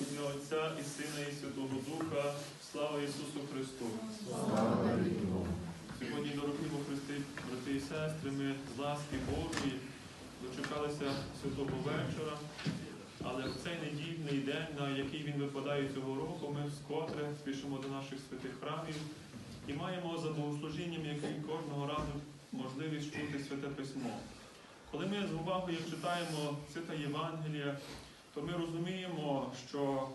ім'я Отця і Сина, і Святого Духа. Слава Ісусу Христу! Сьогодні, дорогі во Христи, брати і сестри, ми з ласки Божої дочекалися святого вечора, але в цей недільний день, на який він випадає цього року, ми вскотре спішимо до наших святих храмів і маємо за богослужінням, який кожного разу можливість чути святе письмо. Коли ми з увагою читаємо свята Євангелія, то ми розуміємо, що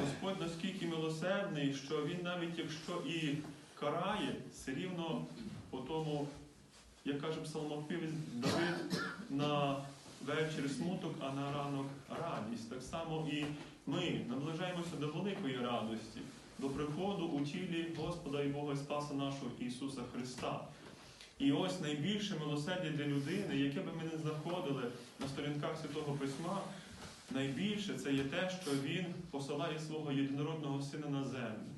Господь наскільки милосердний, що Він навіть якщо і карає, все рівно по тому, як каже псалмопівець Давид, на вечір смуток, а на ранок радість. Так само і ми наближаємося до великої радості, до приходу у тілі Господа і Бога і Спаса нашого Ісуса Христа. І ось найбільше милосердя для людини, яке би ми не знаходили на сторінках Святого Письма, найбільше це є те, що Він посилає свого єдинородного сина на землю.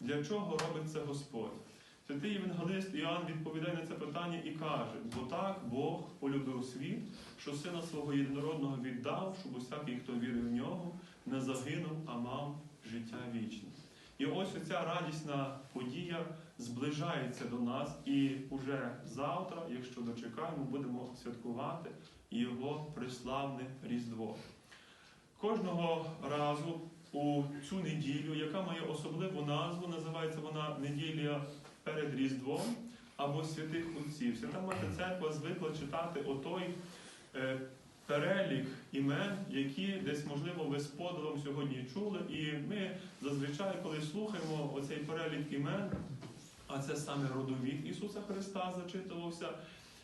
Для чого робить це Господь? Святий Євангелист Іоанн відповідає на це питання і каже: бо так Бог полюбив світ, що сина свого єдинородного віддав, щоб усякий, хто вірив в нього, не загинув, а мав життя вічне. І ось оця радісна подія зближається до нас, і уже завтра, якщо дочекаємо, будемо святкувати його приславне Різдво. Кожного разу у цю неділю, яка має особливу назву, називається вона неділя перед Різдвом або святих отців. Свята Мати Церква звикла читати отой е, перелік імен, які десь, можливо, ви з подивом сьогодні чули. І ми зазвичай, коли слухаємо оцей перелік імен, а це саме родовід Ісуса Христа зачитувався.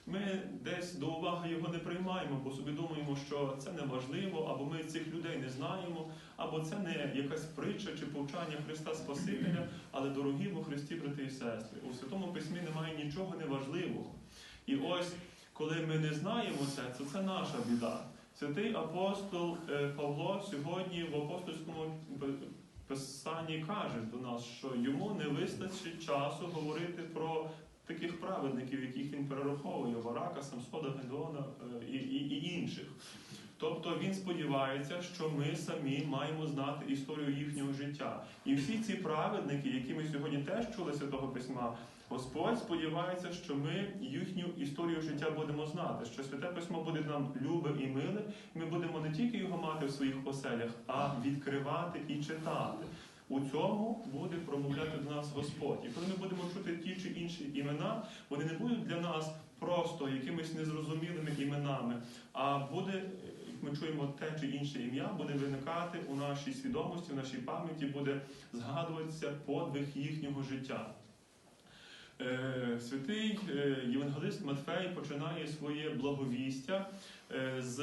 Ми десь до уваги його не приймаємо, бо собі думаємо, що це не важливо, або ми цих людей не знаємо, або це не якась притча чи повчання Христа Спасителя, але дорогі во Христі, брати і сестри, у Святому Письмі немає нічого неважливого. І ось, коли ми не знаємо це, то це наша біда. Святий апостол е, Павло сьогодні в апостольському писанні каже до нас, що йому не вистачить часу говорити про таких праведників, яких він перераховує Варака, Самсода, Гедона е, і, і, і інших. Тобто він сподівається, що ми самі маємо знати історію їхнього життя. І всі ці праведники, які ми сьогодні теж чули Святого Письма, Господь сподівається, що ми їхню історію життя будемо знати, що святе письмо буде нам любе і миле. і Ми будемо не тільки його мати в своїх оселях, а відкривати і читати. У цьому буде промовляти до нас Господь. І коли ми будемо чути ті чи інші імена, вони не будуть для нас просто якимись незрозумілими іменами, а буде, як ми чуємо, те чи інше ім'я буде виникати у нашій свідомості, в нашій пам'яті, буде згадуватися подвиг їхнього життя. Е, Святий е, Євангелист Матфей починає своє благовістя е, з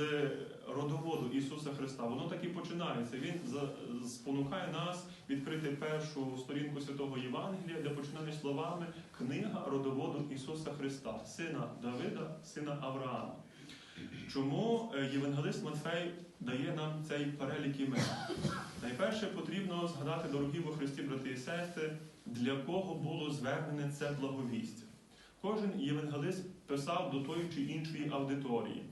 родоводу Ісуса Христа. Воно так і починається. Він спонукає нас відкрити першу сторінку святого Євангелія, де починає словами книга родоводу Ісуса Христа, сина Давида, сина Авраама. Чому Євангелист Матфей дає нам цей перелік імен? Найперше потрібно згадати, дорогі во Христі, брати і сестри, для кого було звернене це благовістя. Кожен євангелист писав до тої чи іншої аудиторії.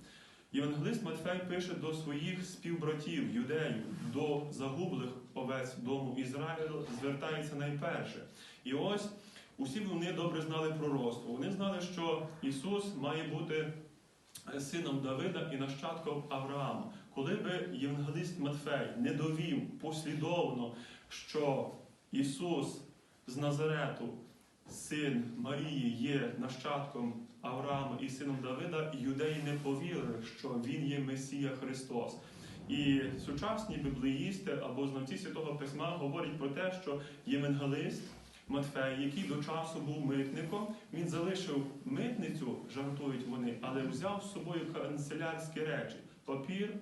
Євангелист Матфей пише до своїх співбратів, юдеїв, до загублих овець дому Ізраїля, звертається найперше. І ось усі вони добре знали пророцтво. Вони знали, що Ісус має бути сином Давида і нащадком Авраама. Коли би євангелист Матфей не довів послідовно, що Ісус з Назарету, син Марії, є нащадком Авраама і сином Давида, юдеї не повірили, що Він є Месія Христос. І сучасні біблеїсти або знавці Святого Письма говорять про те, що євангелист Матфей, який до часу був митником, він залишив митницю, жартують вони, але взяв з собою канцелярські речі папір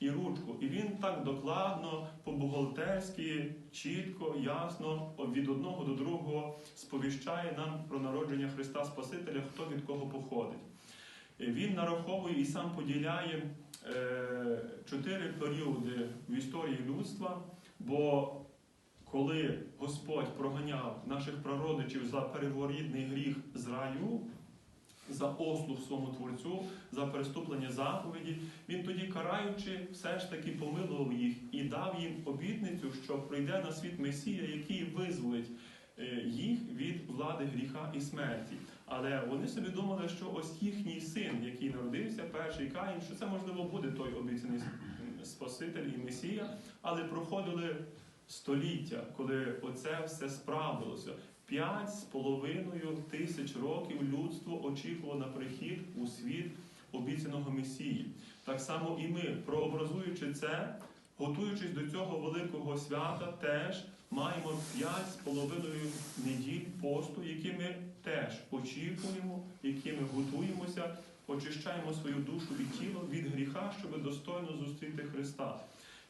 і ручку. І він так докладно, по-бухгалтерськи, чітко, ясно від одного до другого сповіщає нам про народження Христа Спасителя, хто від кого походить. Він нараховує і сам поділяє е, чотири періоди в історії людства, бо коли Господь проганяв наших прародичів за переворідний гріх з раю, за ослух своєму творцю, за переступлення заповіді. Він тоді, караючи, все ж таки помилував їх і дав їм обітницю, що прийде на світ Месія, який визволить е, їх від влади гріха і смерті. Але вони собі думали, що ось їхній син, який народився, перший Каїн, що це можливо буде той обіцяний Спаситель і Месія, але проходили століття, коли оце все справдилося. П'ять з половиною тисяч років людство очікувало на прихід у світ обіцяного Месії. Так само і ми, прообразуючи це, готуючись до цього великого свята, теж маємо п'ять з половиною неділь посту, які ми теж очікуємо, які ми готуємося, очищаємо свою душу і тіло від гріха, щоб достойно зустріти Христа.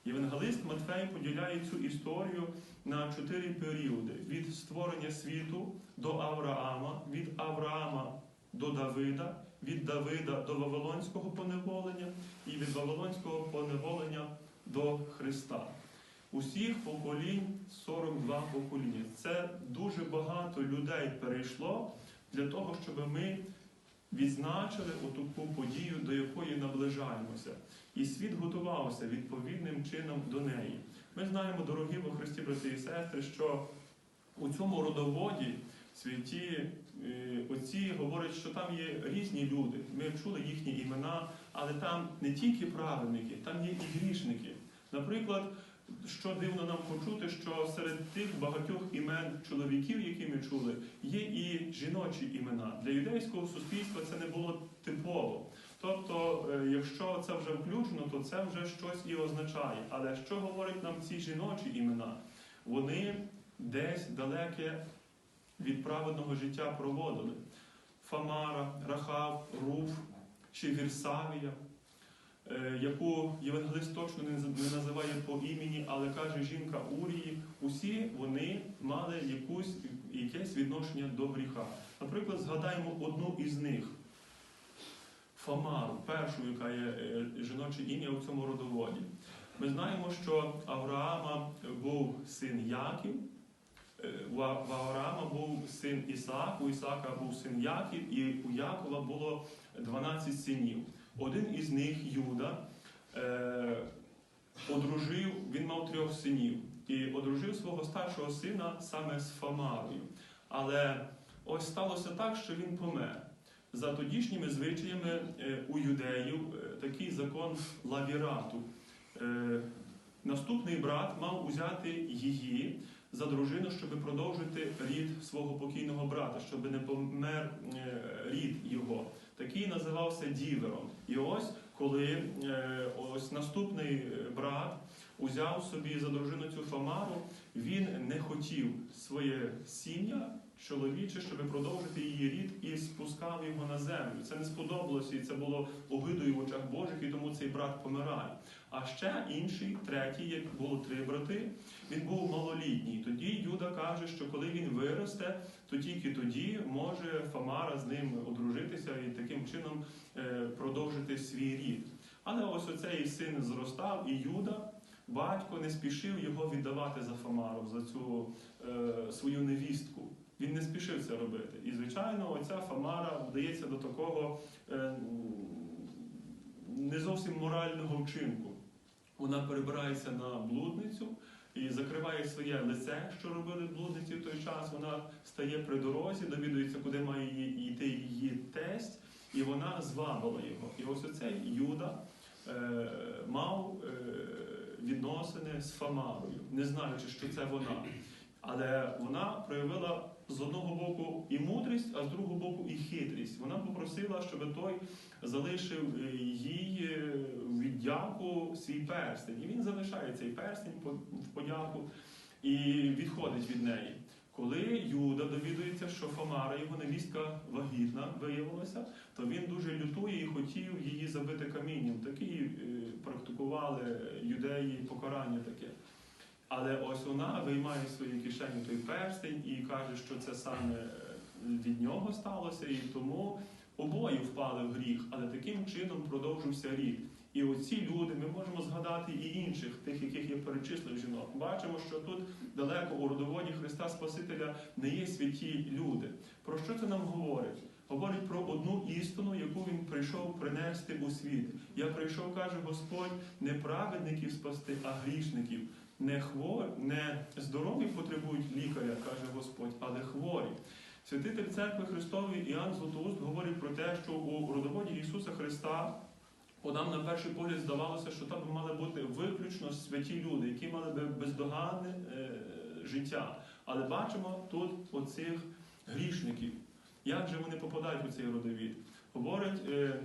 Євангелист Матфей поділяє цю історію на чотири періоди: від створення світу до Авраама, від Авраама до Давида, від Давида до Вавилонського поневолення і від Вавилонського поневолення до Христа. Усіх поколінь 42 покоління. Це дуже багато людей перейшло для того, щоб ми відзначили отаку подію, до якої наближаємося. І світ готувався відповідним чином до неї. Ми знаємо, дорогі во Христі, брати і сестри, що у цьому родоводі святі е, отці говорять, що там є різні люди. Ми чули їхні імена, але там не тільки праведники, там є і грішники. Наприклад, що дивно нам почути, що серед тих багатьох імен чоловіків, які ми чули, є і жіночі імена. Для юдейського суспільства це не було типово. Тобто, е, якщо це вже включено, то це вже щось і означає. Але що говорять нам ці жіночі імена? Вони десь далеке від праведного життя проводили. Фамара, Рахав, Руф чи Вірсавія, яку євангелист точно не називає по імені, але каже жінка Урії, усі вони мали якусь, якесь відношення до гріха. Наприклад, згадаємо одну із них. Фамару, першу, яка є е, жіноче ім'я у цьому родоводі. Ми знаємо, що Авраама був син Яків, е, у Авраама був син Ісаак, у Ісаака був син Яків, і у Якова було 12 синів. Один із них, Юда, е, одружив, він мав трьох синів, і одружив свого старшого сина саме з Фамарою. Але ось сталося так, що він помер. За тодішніми звичаями е, у юдеїв е, такий закон лавірату. Наступний брат мав узяти її за дружину, щоб продовжити рід свого покійного брата, щоб не помер рід його. Такий називався дівером. І ось коли е, ось наступний е, брат узяв собі за дружину цю Фамару, він не хотів своє сім'я чоловіче, щоб продовжити її рід, спускав його на землю. Це не сподобалося, і це було огидою в очах Божих, і тому цей брат помирає. А ще інший, третій, як було три брати, він був малолітній. Тоді Юда каже, що коли він виросте, то тільки тоді може Фамара з ним одружитися і таким чином е, продовжити свій рід. Але ось оцей син зростав, і Юда, батько, не спішив його віддавати за Фамару, за цю е, свою невістку. Він не спішив це робити. І, звичайно, оця Фамара вдається до такого е, не зовсім морального вчинку. Вона перебирається на блудницю і закриває своє лице, що робили блудниці в той час. Вона стає при дорозі, довідується, куди має йти її тесть, і вона звабила його. І ось оцей Юда е, мав е, відносини з Фамарою, не знаючи, що це вона. Але вона проявила з одного боку і мудрість, а з другого боку і хитрість. Вона попросила, щоб той залишив е, їй е, віддяку свій перстень. І він залишає цей перстень в подяку і відходить від неї. Коли Юда довідується, що Фомара, його невістка вагітна виявилася, то він дуже лютує і хотів її забити камінням. Такі е, практикували юдеї покарання таке. Але ось вона виймає з своєї кишені той перстень і каже, що це саме е, від нього сталося, і тому обоє впали в гріх, але таким чином продовжився рік. І оці люди, ми можемо згадати і інших, тих, яких я перечислив жінок. Бачимо, що тут далеко у родоводі Христа Спасителя не є святі люди. Про що це нам говорить? говорить про одну істину, яку він прийшов принести у світ. Я прийшов, каже Господь, не праведників спасти, а грішників. Не хворі, не здорові потребують лікаря, каже Господь, але хворі. Святитель церкви Христової Іоанн Златоуст говорить про те, що у родоводі Ісуса Христа Бо нам на перший погляд здавалося, що там мали бути виключно святі люди, які мали би бездоганне е, життя. Але бачимо тут оцих грішників. Як же вони попадають у цей родовід? Говорить е, е,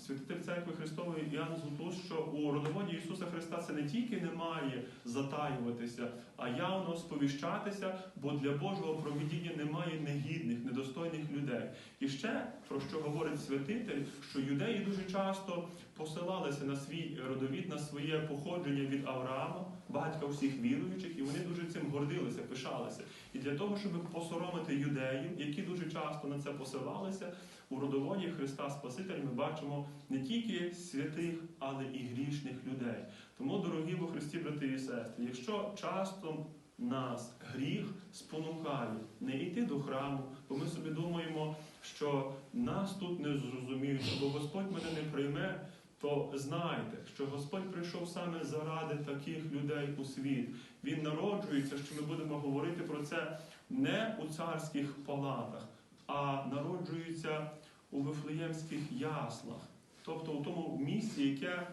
святитель церкви Христової Іоанн Златоуст, що у родоводі Ісуса Христа це не тільки не має затаюватися, а явно сповіщатися, бо для Божого провідіння немає негідних, недостойних людей. І ще про що говорить святитель, що юдеї дуже часто посилалися на свій родовід, на своє походження від Авраама, батька всіх віруючих, і вони дуже цим гордилися, пишалися. І для того, щоб посоромити юдеїв, які дуже часто на це посилалися, у родоводі Христа Спасителя ми бачимо не тільки святих, але і грішних людей. Тому, дорогі во Христі, брати і сестри, якщо часто нас гріх спонукає не йти до храму, бо ми собі думаємо, що нас тут не зрозуміють, бо Господь мене не прийме, то знайте, що Господь прийшов саме заради таких людей у світ. Він народжується, що ми будемо говорити про це не у царських палатах, а народжується у вифлеємських яслах, тобто у тому місці, яке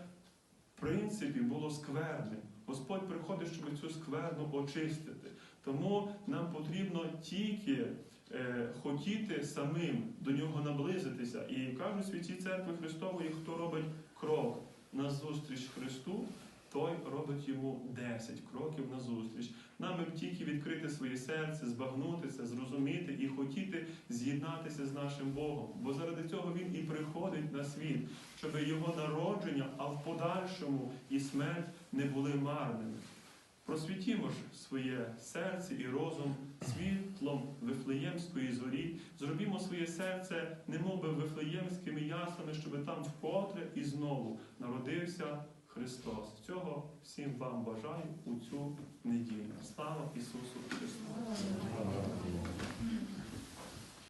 в принципі було скверним. Господь приходить, щоб цю скверну очистити. Тому нам потрібно тільки е, хотіти самим до нього наблизитися. І кажуть святі церкви Христової, хто робить крок назустріч Христу, той робить йому 10 кроків назустріч. Нам би тільки відкрити своє серце, збагнути це, зрозуміти і хотіти з'єднатися з нашим Богом. Бо заради цього Він і приходить на світ, щоб його народження, а в подальшому і смерть не були марними. Просвітімо ж своє серце і розум світлом Вифлеємської зорі, зробімо своє серце, немовби вифлеємськими яслами, щоб там вкотре і знову народився Христос. Цього всім вам бажаю у цю неділю. Слава Ісусу Христу!